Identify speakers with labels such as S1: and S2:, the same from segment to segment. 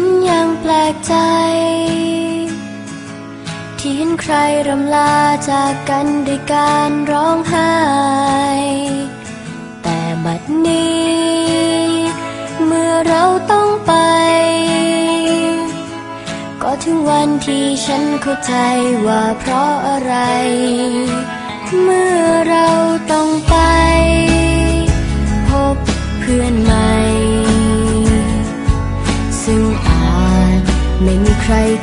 S1: ันยังแปลกใจ ที่เห็นใครรำลาจากกันด้วยการร้องไห้ แต่บัดนี้ เมื่อเราต้องไป ก็ถึงวันที่ฉันเข้าใจว่าเพราะอะไร เมื่อเรา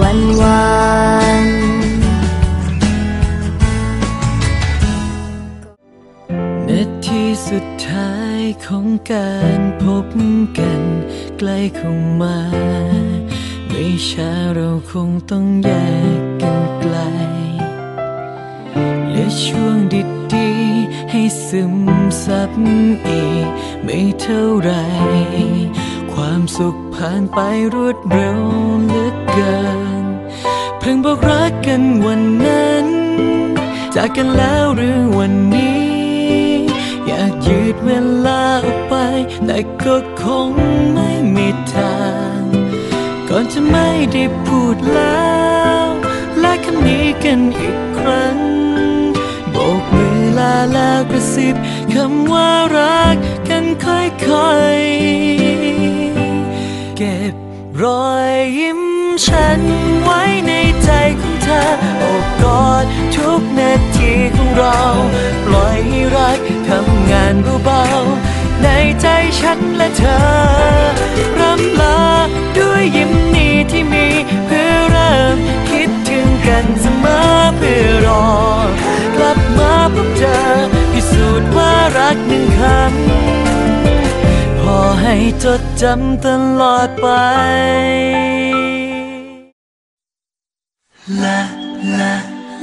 S1: วันวาน
S2: นาทีสุดท้ายของการพบกันใกล้เข้ามา ไม่ช้าเราคงต้องแยกกันไกลเหลือช่วงดีๆให้ซึมซับอีก ไม่เท่าไร ความสุขผ่านไปรวดเร็วเหลือเกิน งบอกรักกันวันนั้น จากกันแล้วหรือวันนี้ อยากยืดเวลาออกไป แต่ก็คงไม่มีทาง ก่อนจะไม่ได้พูดแล้วและคำนี้กันอีกครั้ง โบกมือลาแล้วกระซิบคำว่ารัก เรา ปล่อยให้รักทำงานเบาๆในใจฉันและเธอรำลาด้วยยิ้มนี้ที่มีเพื่อเริ่มคิดถึงกันเสมอเพื่อรอกลับมาพบเจอพิสูจน์ว่ารักหนึ่งคำพอให้จดจำตลอดไปลา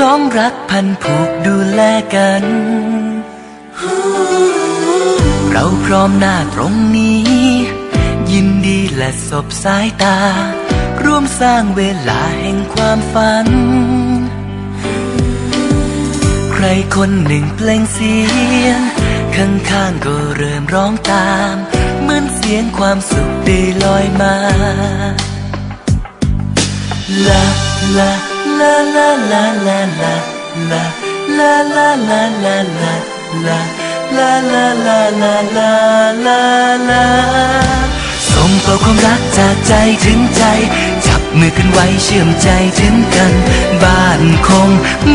S2: คล้องรักพันผูกดูแลกัน เราพร้อมหน้าตรงนี้ ยินดีและสบสายตา ร่วมสร้างเวลาแห่งความฝัน ใครคนหนึ่งเปล่งเสียง ข้างๆก็เริ่มร้องตาม เหมือนเสียงความสุขได้ลอยมา ลาลา ลาลาลาลาลาลาลาลาลาลาลาลาลาลาลาลาลาลาลาส่งต่อความรักจากใจถึงใจ จับมือกันไว้เชื่อมใจถึงกัน บ้านคง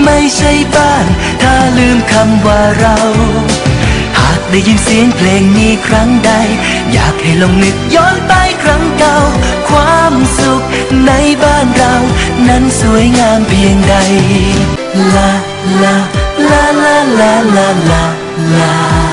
S2: ไม่ใช่บ้าน ถ้าลืมคำว่าเราหากได้ยินเสียงเพลงนี้ครั้งใด อยากให้ลองนึกย้อนไปครั้งเก่า ความสุข ในบ้านเรา นั้นสวยงามเพียงใดลาลาลาลาลาลาลาลา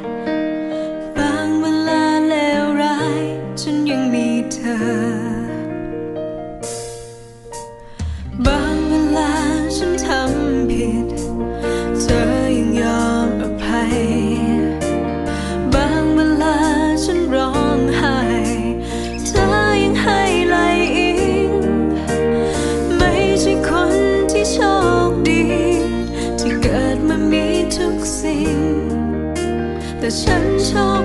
S3: ฉันโ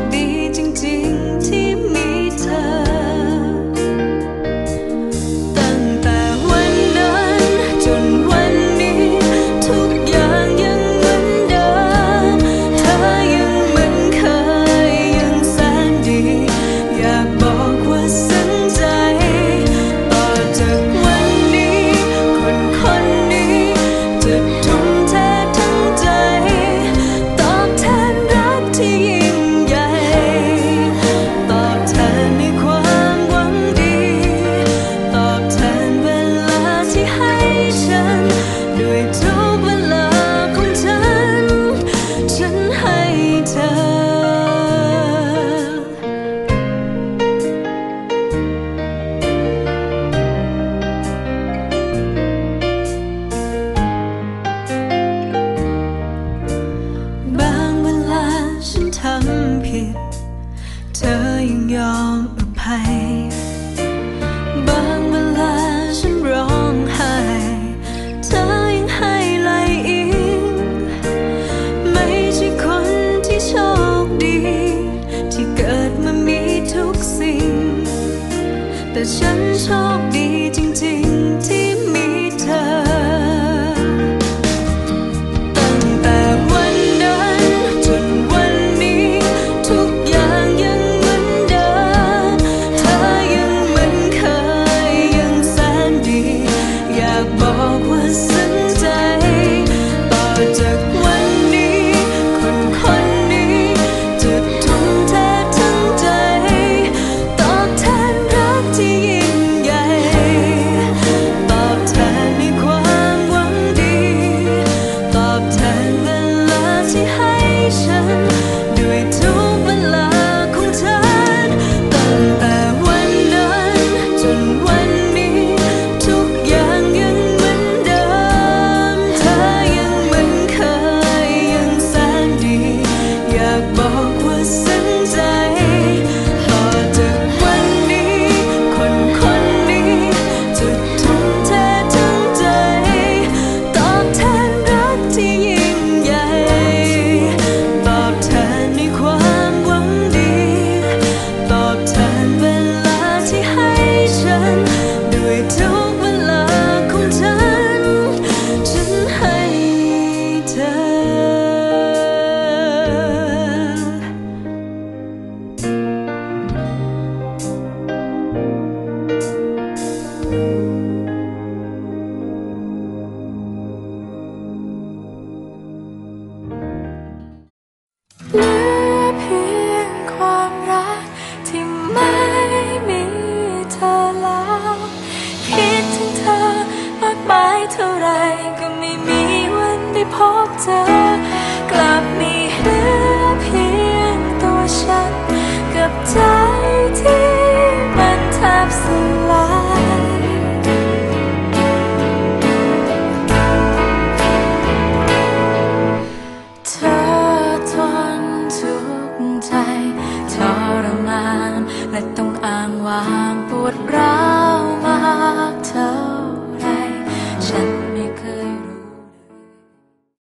S3: อ